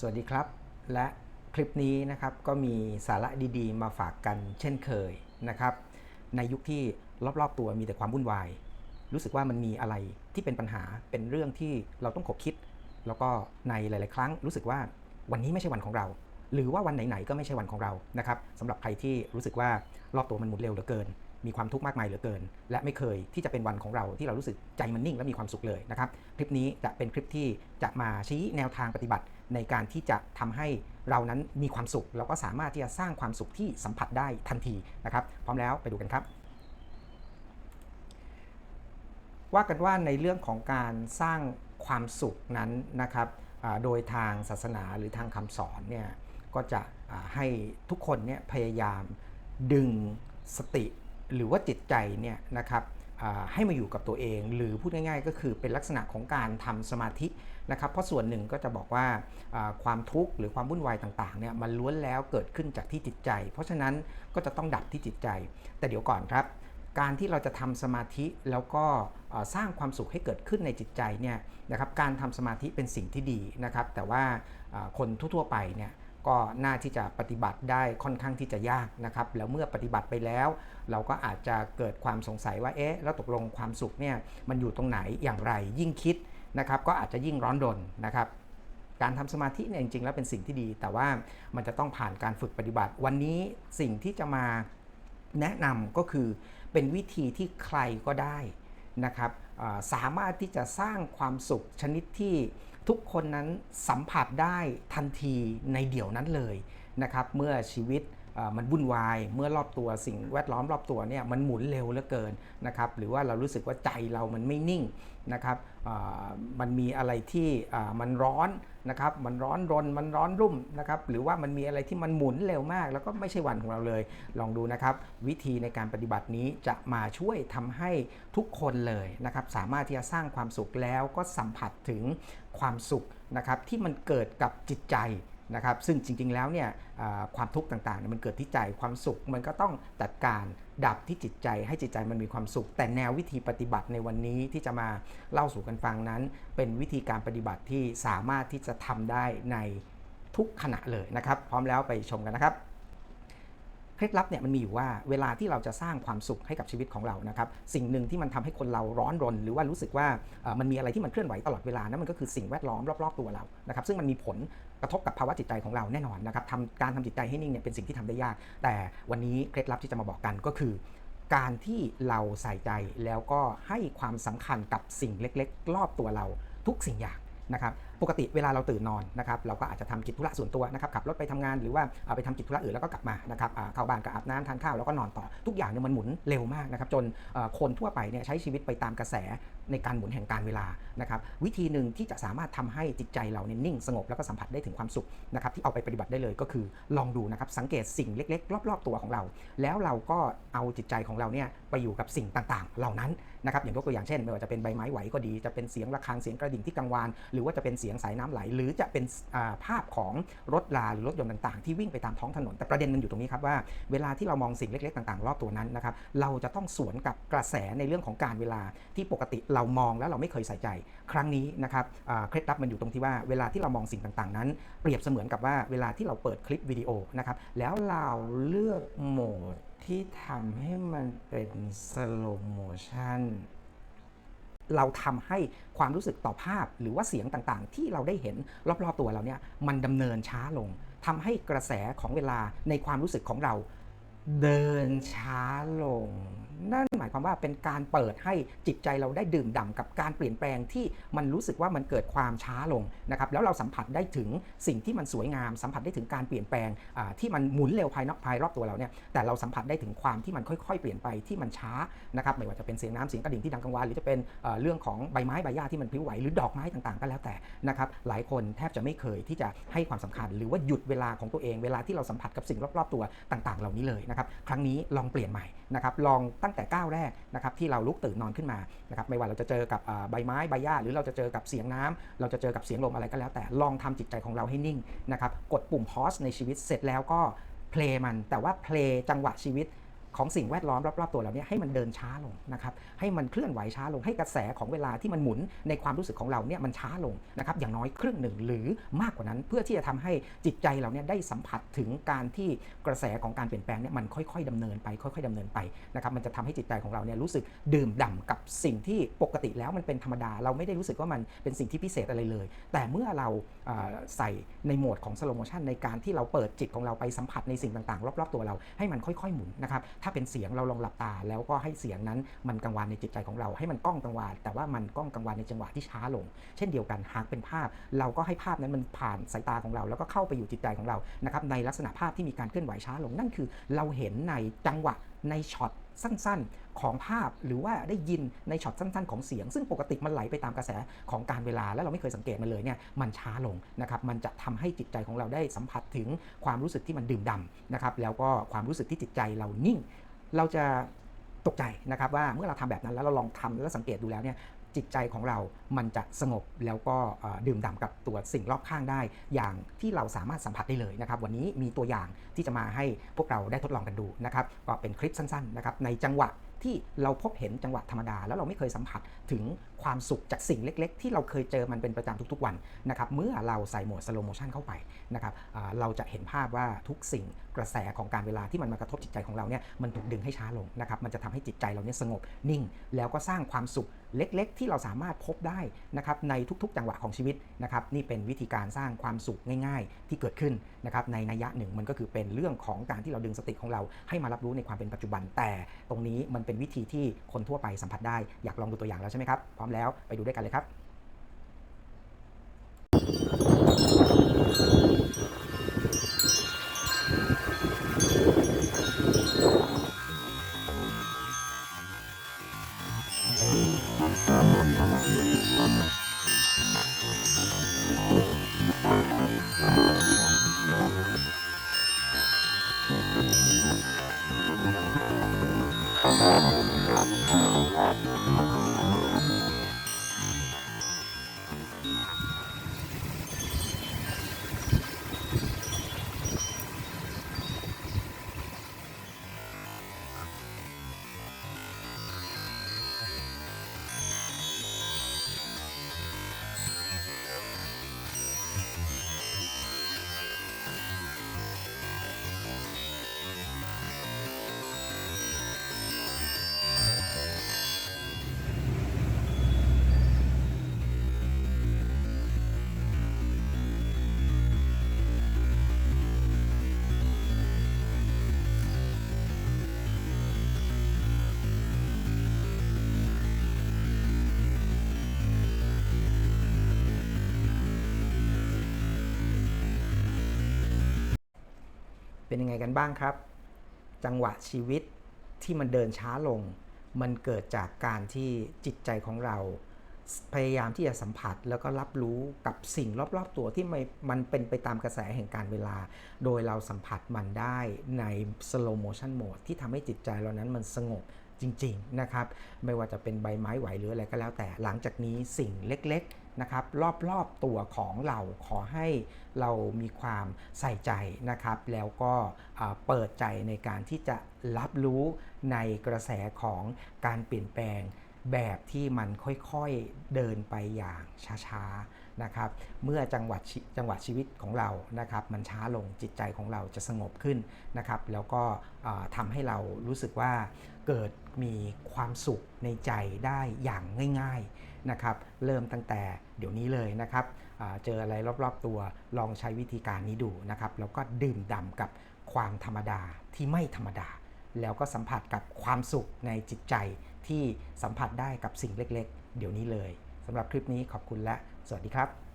สวัสดีครับ และคลิปนี้นะครับก็มีสาระดีๆ มาฝากกันเช่นเคยนะครับ ในยุคที่รอบๆ ตัวมีแต่ความวุ่นวาย รู้สึกว่ามันมีอะไรที่เป็นปัญหาเป็นเรื่องที่เราต้องขบคิด แล้วก็ในหลาย ๆ ครั้งรู้สึกว่าวันนี้ไม่ใช่วันของเรา หรือว่าวันไหน ๆ ก็ไม่ใช่วันของเรานะครับสำหรับใครที่รู้สึกว่ารอบตัวมันหมุนเร็วเหลือเกินมีความทุกข์มากมายเหลือเกิน และไม่เคยที่จะเป็นวันของเราที่เรารู้สึกใจมันนิ่งและมีความสุขเลยนะครับ คลิปนี้จะเป็นคลิปที่จะมาชี้แนวทางปฏิบัติ ในการที่จะทำให้เรานั้นมีความสุขแล้วก็สามารถที่จะสร้างความสุขที่สัมผัสได้ทันทีนะครับ พร้อมแล้วไปดูกันครับ ว่ากันว่าในเรื่องของการสร้างความสุขนั้นนะครับโดยทางศาสนาหรือทางคำสอนเนี่ยก็จะให้ทุกคนเนี่ยพยายามดึงสติหรือว่าจิตใจเนี่ยนะครับ ให้มาอยู่กับตัวเอง หรือพูดง่ายๆ ก็คือเป็นลักษณะของการทำสมาธินะครับ เพราะส่วนหนึ่งก็จะบอกว่าความทุกข์หรือความวุ่นวายต่างๆเนี่ยมันล้วนแล้วเกิดขึ้นจากที่จิตใจ เพราะฉะนั้นก็จะต้องดับที่จิตใจ แต่เดี๋ยวก่อนครับ การที่เราจะทำสมาธิแล้วก็สร้างความสุขให้เกิดขึ้นในจิตใจเนี่ยนะครับการทำสมาธิเป็นสิ่งที่ดีนะครับ แต่ว่าคนทั่วๆไปเนี่ย ก็น่าที่จะปฏิบัติได้ค่อนข้างที่จะยากนะครับ แล้วเมื่อปฏิบัติไปแล้ว เราก็อาจจะเกิดความสงสัยว่าเอ๊ะแล้วตกลงความสุขเนี่ยมันอยู่ตรงไหนอย่างไรยิ่งคิดนะครับ ก็อาจจะยิ่งร้อนรนนะครับการทำสมาธิเนี่ยจริงๆแล้วเป็นสิ่งที่ดี แต่ว่ามันจะต้องผ่านการฝึกปฏิบัติ วันนี้สิ่งที่จะมาแนะนำก็คือเป็นวิธีที่ใครก็ได้ นะครับสามารถที่จะสร้างความสุขชนิดที่ทุกคนนั้นสัมผัสได้ทันทีในเดี๋ยวนั้นเลยนะครับเมื่อชีวิต มันวุ่นวายเมื่อรอบตัวสิ่งแวดล้อมรอบตัวเนี่ยมันหมุนเร็วเหลือเกินนะครับหรือว่าเรารู้สึกว่าใจเรามันไม่นิ่งนะครับมันมีอะไรที่มันร้อนนะครับมันร้อนรนมันร้อนรุ่มนะครับหรือว่ามันมีอะไรที่มันหมุนเร็วมาก แล้วก็ไม่ใช่วันของเราเลย ลองดูนะครับ วิธีในการปฏิบัตินี้จะมาช่วยทำให้ทุกคนเลยนะครับสามารถที่จะสร้างความสุขแล้วก็สัมผัสถึงความสุขนะครับที่มันเกิดกับจิตใจ นะครับซึ่งจริง ๆ แล้วเนี่ยความทุกข์ต่างๆมันเกิดที่ใจความสุขมันก็ต้องจัดการดับที่จิตใจให้จิตใจมันมีความสุข แต่แนววิธีปฏิบัติในวันนี้ที่จะมาเล่าสู่กันฟังนั้น เป็นวิธีการปฏิบัติที่สามารถที่จะทำได้ในทุกขณะเลยนะครับ พร้อมแล้วไปชมกันนะครับเคล็ดลับเนี่ยมันมีอยู่ว่าเวลาที่เราจะสร้างความสุขให้กับชีวิตของเรานะครับสิ่งหนึ่งที่มันทำให้คนเราร้อนรน หรือว่ารู้สึกว่ามันมีอะไรที่มันเคลื่อนไหวตลอดเวลานั่นมันก็คือสิ่งแวดล้อมรอบๆตัวเรานะครับซึ่งมันมีผล กระทบกับภาวะจิตใจของเราแน่นอนนะครับทำการทำจิตใจให้นิ่งเนี่ยเป็นสิ่งที่ทำได้ยาก แต่วันนี้เคล็ดลับที่จะมาบอกกันก็คือ การที่เราใส่ใจแล้วก็ให้ความสำคัญกับสิ่งเล็ก ๆ รอบตัวเราทุกสิ่งอย่างนะครับปกติเวลาเราตื่นนอนนะครับเราก็อาจจะทำกิจธุระส่วนตัวนะครับขับรถไปทำงานหรือว่าไปทำกิจธุระอื่นแล้วก็กลับมานะครับเข้าบ้านก็อาบน้ำทานข้าวแล้วก็นอนต่อทุกอย่างเนี่ยมันหมุนเร็วมากนะครับจนคนทั่วไปเนี่ยใช้ชีวิตไปตามกระแสในการหมุนแห่งการเวลานะครับวิธีหนึ่งที่จะสามารถทำให้จิตใจเราเนี่ยนิ่งสงบแล้วก็สัมผัสได้ถึงความสุขนะครับที่เอาไปปฏิบัติได้เลยก็คือลองดูนะครับสังเกตสิ่งเล็ก ๆ รอบ ๆ ตัวของเรา แล้วเราก็เอาจิตใจของเราเนี่ยไปอยู่กับสิ่งต่างๆ เหล่านั้นนะครับอย่างยกตัวอย่างเช่นไม่ว่าจะเป็นใบไม้ไหวก็ดีจะเป็นเสียงระฆังเสียงกระดิ่งที่กังวานหรือว่าจะเป็นเสียงสายน้ำไหล หรือจะเป็นภาพของรถราหรือรถยนต์ต่างๆ ที่วิ่งไปตามท้องถนน แต่ประเด็นมันอยู่ตรงนี้ครับว่าเวลาที่เรามองสิ่งเล็กๆ ต่างๆ รอบตัวนั้นนะครับเราจะต้องสวนกับกระแสในเรื่องของการเวลาที่ปกติเรามองแล้วเราไม่เคยใส่ใจ ครั้งนี้นะครับเคล็ดลับมันอยู่ตรงที่ว่าเวลาที่เรามองสิ่งต่างๆ นั้น เปรียบเสมือนกับว่าเวลาที่เราเปิดคลิปวิดีโอนะครับแล้วเราเลือกโหมดที่ทำให้มันเป็นสโลโมชัน เราทำให้ความรู้สึกต่อภาพหรือว่าเสียงต่างๆ ที่เราได้เห็นรอบๆตัวเราเนี่ยมันดำเนินช้าลงทำให้กระแสของเวลาในความรู้สึกของเรา เดินช้าลง นั่นหมายความว่าเป็นการเปิดให้จิตใจเราได้ดื่มด่ำกับการเปลี่ยนแปลงที่มันรู้สึกว่ามันเกิดความช้าลงนะครับแล้วเราสัมผัสได้ถึงสิ่งที่มันสวยงาม สัมผัสได้ถึงการเปลี่ยนแปลงที่มันหมุนเร็วภายนอกภายรอบตัวเราเนี่ยแต่เราสัมผัสได้ถึงความที่มันค่อยๆ เปลี่ยนไปที่มันช้านะครับไม่ว่าจะเป็นเสียงน้ำเสียงกระดิ่งที่ดังกังวานหรือจะเป็นเรื่องของใบไม้ใบหญ้าที่มันพลิ้วไหวหรือดอกไม้ต่างๆ ก็แล้วแต่นะครับหลายคนแทบจะไม่เคยที่จะให้ความสำคัญ หรือว่าหยุดเวลาของตัวเองเวลาที่เราสัมผัสกับสิ่งรอบๆตัวต่าง ๆ เหล่านี้เลยนะครับครั้งนี้ลองเปลี่ยนใหม่นะครับลองตั้งแต่ก้าวแรกนะครับที่เราลุกตื่นนอนขึ้นมานะครับไม่ว่าเราจะเจอกับใบไม้ใบหญ้าหรือเราจะเจอกับเสียงน้ำเราจะเจอกับเสียงลมอะไรก็แล้ว แต่ลองทำจิตใจของเราให้นิ่งนะครับกดปุ่มพอสในชีวิตเสร็จแล้วก็เพลย์มันแต่ว่าเพลย์จังหวะชีวิต ของสิ่งแวดล้อมรอบๆตัวเราเนี่ยให้มันเดินช้าลงนะครับให้มันเคลื่อนไหวช้าลงให้กระแสของเวลาที่มันหมุนในความรู้สึกของเราเนี่ยมันช้าลงนะครับอย่างน้อยครึ่งหนึ่งหรือมากกว่านั้น เพื่อที่จะทำให้จิตใจเราเนี่ยได้สัมผัสถึงการที่กระแสของการเปลี่ยนแปลงเนี่ยมันค่อยๆดำเนินไปค่อยๆดำเนินไปนะครับมันจะทำให้จิตใจของเราเนี่ยรู้สึกดื่มด่ำกับสิ่งที่ปกติแล้วมันเป็นธรรมดา เราไม่ได้รู้สึกว่ามันเป็นสิ่งที่พิเศษอะไรเลย แต่เมื่อเราใส่ในโหมดของสโลโมชันในการที่เราเปิดจิตของเราไปสัมผัสในสิ่งต่างๆ รอบๆตัวเราให้มันค่อยๆหมุนนะครับถ้าเป็นเสียงเราลองหลับตา แล้วก็ให้เสียงนั้นมันกังวานในจิตใจของเราให้มันก้องกังวานแต่ว่ามันก้องกังวานในจังหวะที่ช้าลง เช่นเดียวกันหากเป็นภาพ เราก็ให้ภาพนั้นมันผ่านสายตาของเรา แล้วก็เข้าไปอยู่จิตใจของเรานะครับในลักษณะภาพที่มีการเคลื่อนไหวช้าลงนั่นคือ เราเห็นในจังหวะในช็อตสั้นๆ ของภาพหรือว่าได้ยินในช็อตสั้นๆ ของเสียง ซึ่งปกติมันไหลไปตามกระแสของการเวลา และเราไม่เคยสังเกตมันเลยเนี่ยมันช้าลงนะครับมันจะทำให้จิตใจของเราได้สัมผัสถึงความรู้สึกที่มันดื่มด่ำนะครับแล้วก็ความรู้สึกที่จิตใจเรานิ่ง เราจะตกใจนะครับว่าเมื่อเราทำแบบนั้นแล้วเราลองทำแล้วสังเกตดูแล้วเนี่ย จิตใจของเรามันจะสงบแล้วก็ดื่มด่ำกับตัวสิ่งรอบข้างได้ อย่างที่เราสามารถสัมผัสได้เลยนะครับ วันนี้มีตัวอย่างที่จะมาให้พวกเราได้ทดลองกันดูนะครับ ก็เป็นคลิปสั้นๆนะครับในจังหวะที่เราพบเห็นจังหวะธรรมดา แล้วเราไม่เคยสัมผัสถึงความสุขจากสิ่งเล็ก ๆ ที่เราเคยเจอมันเป็นประจำทุกๆวันนะครับเมื่อเราใส่โหมดสโลโมชันเข้าไปนะครับเราจะเห็นภาพว่าทุกสิ่งกระแสของการเวลาที่มันมากระทบจิตใจของเราเนี่ยมันถูกดึงให้ช้าลงนะครับมันจะทำให้จิตใจเราเนี่ยสงบนิ่ง แล้วก็สร้างความสุขเล็ก ๆ ที่เราสามารถพบได้นะครับในทุกๆ จังหวะของชีวิตนะครับนี่เป็นวิธีการสร้างความสุขง่าย ๆ ที่เกิดขึ้นนะครับในนัยยะหนึ่งมันก็คือเป็นเรื่องของการที่เราดึงสติของเราให้มารับรู้ในความเป็นปัจจุบันแต่ ตรงนี้มันเป็นวิธีที่คนทั่วไปสัมผัสได้อยากลองดูตัวอย่างแล้วใช่ไหมครับพร้อมแล้วไปดูด้วยกันเลยครับ เป็นยังไงกันบ้างครับ จังหวะชีวิตที่มันเดินช้าลง มันเกิดจากการที่จิตใจของเรา พยายามที่จะสัมผัสแล้วก็รับรู้กับสิ่งรอบๆตัวที่ม,มันเป็นไปตามกระแสแห่งการเวลา โดยเราสัมผัสมันได้ใน slow motion mode ที่ทำให้จิตใจเรานั้นมันสงบจริงๆนะครับ ไม่ว่าจะเป็นใบไม้ไหวหรืออะไรก็แล้วแต่หลังจากนี้สิ่งเล็กๆ นะครับรอบๆตัวของเราขอให้เรามีความใส่ใจนะครับ แล้วก็เปิดใจในการที่จะรับรู้ในกระแสของการเปลี่ยนแปลง แบบที่มันค่อยๆเดินไปอย่างช้าๆนะครับ เมื่อจังหวะชีจังหวะชีวิตของเรานะครับ มันช้าลงจิตใจของเราจะสงบขึ้นนะครับ แล้วก็ทำให้เรารู้สึกว่าเกิดมีความสุขในใจได้อย่างง่าย ๆนะครับ เริ่มตั้งแต่เดี๋ยวนี้เลยนะครับเจออะไรรอบๆตัวลองใช้วิธีการนี้ดูนะครับ แล้วก็ดื่มด่ำกับความธรรมดาที่ไม่ธรรมดา แล้วก็สัมผัสกับความสุขในจิตใจ ที่สัมผัสได้กับสิ่งเล็ก ๆ เดี๋ยวนี้เลยสำหรับคลิปนี้ขอบคุณและ สวัสดีครับ